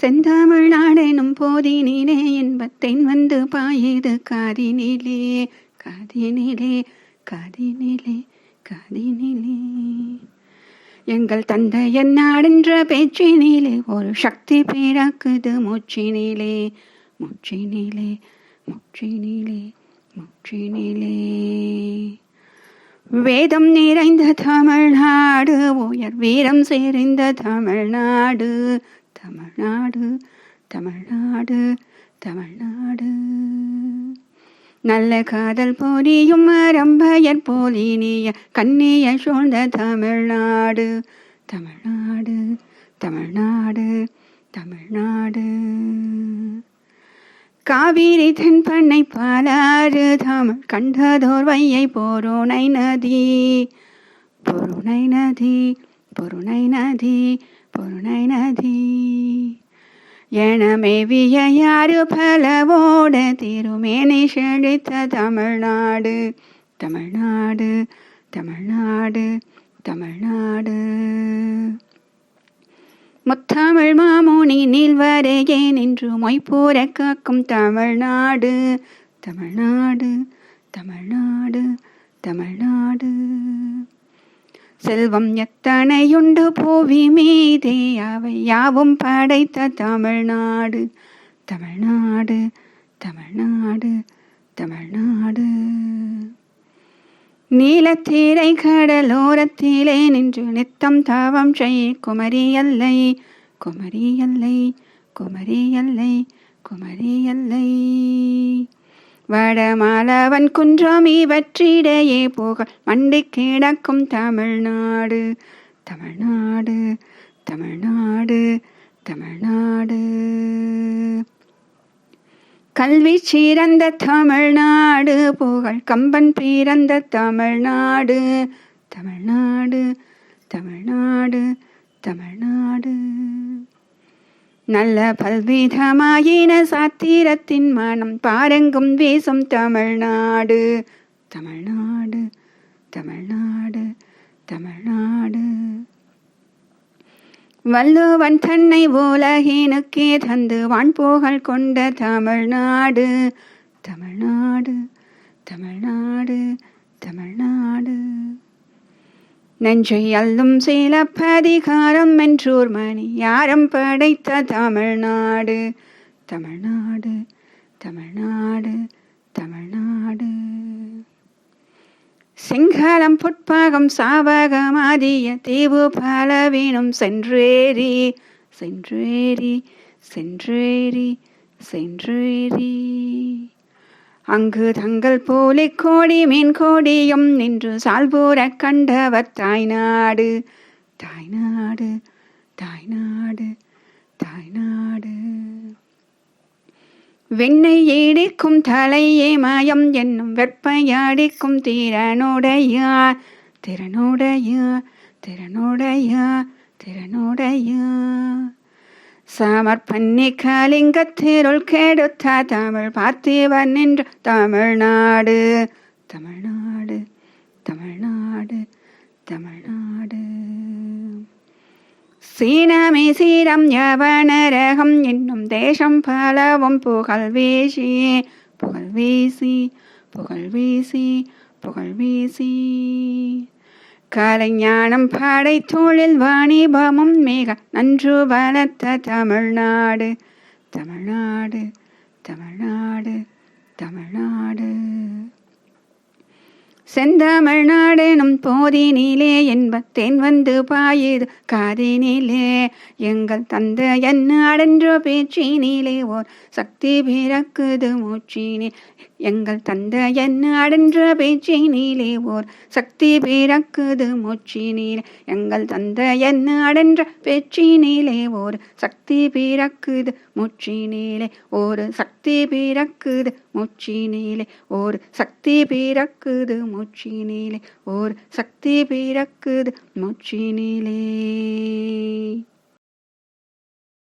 செந்தமிழ் நாடெனும் போதினிலே இன்பத்தேன் வந்து பாயுது காதினிலே காதினிலே காதினிலே காதினிலே. எங்கள் தந்தை என்னாடென்ற பேச்சினிலே ஒரு சக்தி பிறக்குது மூச்சினிலே மூச்சினிலே மூச்சினிலே மூச்சினிலே. வேதம் நிறைந்த தமிழ்நாடு உயர் வீரம் சேர்ந்த தமிழ்நாடு தமிழ்நாடு தமிழ்நாடு தமிழ்நாடு. நல்ல காதல் போரியும் அரம்பயர் போலினிய கண்ணிய சூழ்ந்த தமிழ்நாடு தமிழ்நாடு தமிழ்நாடு தமிழ்நாடு. காவிரி தென்பண்ணை பாலாறு தமிழ் கண்டதோர் வையை பொருணை நதி பொருணை நதி பொருணை நதி. பொருணை நதி எனமேவிய யாரு பலவோட திருமேனி செழித்த தமிழ்நாடு. தமிழ்நாடு தமிழ்நாடு தமிழ்நாடு. முத்தமிழ் மாமுனி நீள்வரையே நின்று மொய்ப்பூர காக்கும் தமிழ்நாடு. தமிழ்நாடு தமிழ்நாடு தமிழ்நாடு. செல்வம் எத்தனையுண்டு பூவி மீதே அவை யாவும் படைத்த தமிழ்நாடு. தமிழ்நாடு தமிழ்நாடு தமிழ்நாடு. நீலத்தீரை கடலோரத்திலே நின்று நித்தம் தாவம் செய் குமரி எல்லை குமரி எல்லை. வடமாலவன் குன்றம் இவற்றிடையே புகழ். மண்டி கிடக்கும் தமிழ்நாடு தமிழ்நாடு தமிழ்நாடு தமிழ்நாடு. கல்வி சிறந்த தமிழ்நாடு புகழ் கம்பன் பிறந்த தமிழ்நாடு தமிழ்நாடு தமிழ்நாடு தமிழ்நாடு. நல்ல பல்விதமாயின சாத்திரத்தின் மனம் பாரங்கும் வீசும் தமிழ்நாடு. தமிழ்நாடு தமிழ்நாடு தமிழ்நாடு. வள்ளுவன் தன்னை உலகினுக்கே தந்து வான்போகல் கொண்ட தமிழ்நாடு. தமிழ்நாடு தமிழ்நாடு தமிழ்நாடு. நஞ்சை அல்லும் சிலப்பதிகாரம் என்றூர் மணி யாரம் படைத்த தமிழ்நாடு? தமிழ்நாடு தமிழ்நாடு தமிழ்நாடு. சிங்களம் புட்பாகம் சாவகம் ஆதிய தீவு பலவீனம் சென்றேறி சென்றேறி சென்றேறி சென்றேறி. அங்கு தங்கள் போலி கோடி மீன் கோடியும் நின்று சால்போர கண்டவர் தாய்நாடு. தாய்நாடு தாய்நாடு தாய்நாடு. வெண்ணை ஏடிக்கும் தலையே மயம் என்னும் வெப்பையாடிக்கும் திறனுடையா திறனுடையா திறனுடையா திறனுடையா சமர்ப்பண்ணி கலிங்கத்திருள் கெடுத்த தமிழ் பார்த்திவன் நின்ற தமிழ்நாடு. தமிழ்நாடு தமிழ்நாடு தமிழ்நாடு. சீனமே சீரம் யவனரகம் என்னும் தேசம் பலவும் புகழ் வீசி புகழ் வீசி புகழ் வீசி புகழ் வீசி. கலைஞானம் பாடை தொழில் வாணிபமும் மிக நன்று வளர்த்த தமிழ்நாடு. தமிழ்நாடு தமிழ்நாடு தமிழ்நாடு. செந்தமிழ்நாடெனும் போதினிலே என்ப என்பத்தேன் வந்து பாயுது காதினிலே. எங்கள் தந்த என்ன அடன்ற பேச்சினிலே ஓர் சக்தி பிறக்குது மூச்சினே எங்கள் தந்த என்ன அடன்ற பேச்சினிலே ஓர் சக்தி பிறக்குது மூச்சினிலே எங்கள் தந்த என்ன அடன்ற பேச்சினிலே ஓர் சக்தி பிறக்குது மூச்சினிலே ஒரு சக்தி பிறக்குது மூச்சினிலே ஒரு சக்தி பிறக்குது மூச்சினிலே ஒரு சக்தி பிறக்குது மூச்சினிலே